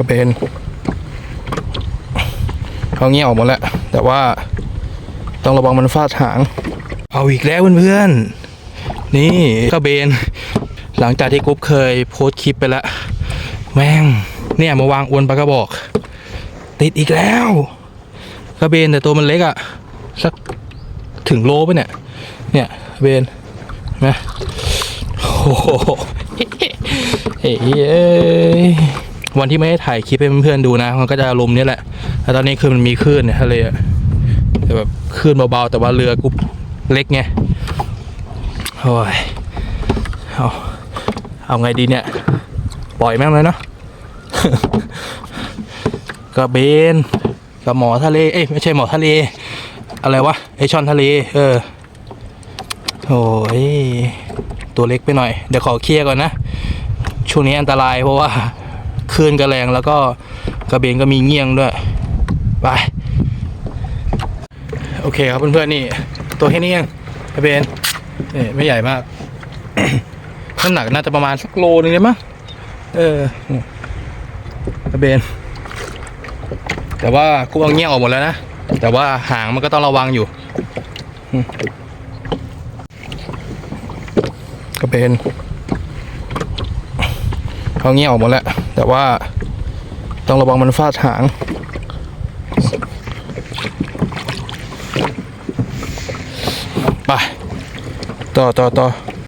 กระเบนเอาเงี้ยออกหมดแล้ว แต่ว่าต้องระวังมันฟาดหาง เอาอีกแล้วเพื่อนๆ นี่กระเบน หลังจากที่กุ๊บเคยโพสต์คลิปไปแล้ว แม่ง เนี่ยมาวางอวนปลากระบอก ติดอีกแล้วกระเบนแต่ตัวมันเล็กอะสักถึงโลปะเนี่ย เนี่ยกระเบนนไหมโอ้โหเฮ้ยเอ้ย วันที่ไม่ได้ถ่ายคลิปให้เพื่อนๆดูนะ มันก็จะอารมณ์นี้แหละแต่ตอนนี้คือมันมีคลื่นในทะเลอะแต่แบบคลื่นเบาๆแต่ว่าเรือกูเล็กไงโอ้ยเอาเอาไงดีเนี่ย ปล่อยแม่งเลยเนาะกระเบนกับหมอทะเล เอ้ยไม่ใช่หมอทะเล อะไรวะไอช่อนทะเล เออโอ้ยตัวเล็กไปหน่อย เดี๋ยวขอเคลียร์ก่อนนะ ช่วงนี้อันตรายเพราะว่า คลื่นก็แรงแล้วก็กระเบนก็มีเงี้ยงด้วย ไป โอเคครับเพื่อนๆนี่ ตัวแค่นี้เองกระเบนนี่ไม่ใหญ่มากน้ำหนักน่าจะประมาณสักโลนึงเลยมั้งเออกระเบน แต่ว่ากูเอาเงี้ยงออกหมดแล้วนะ แต่ว่าหางมันก็ต้องระวังอยู่กระเบน เขาเงี้ยออกหมดแล้ว แต่ว่าต้องระวังมันฟาดหาง ไป ต่อต่อต่อ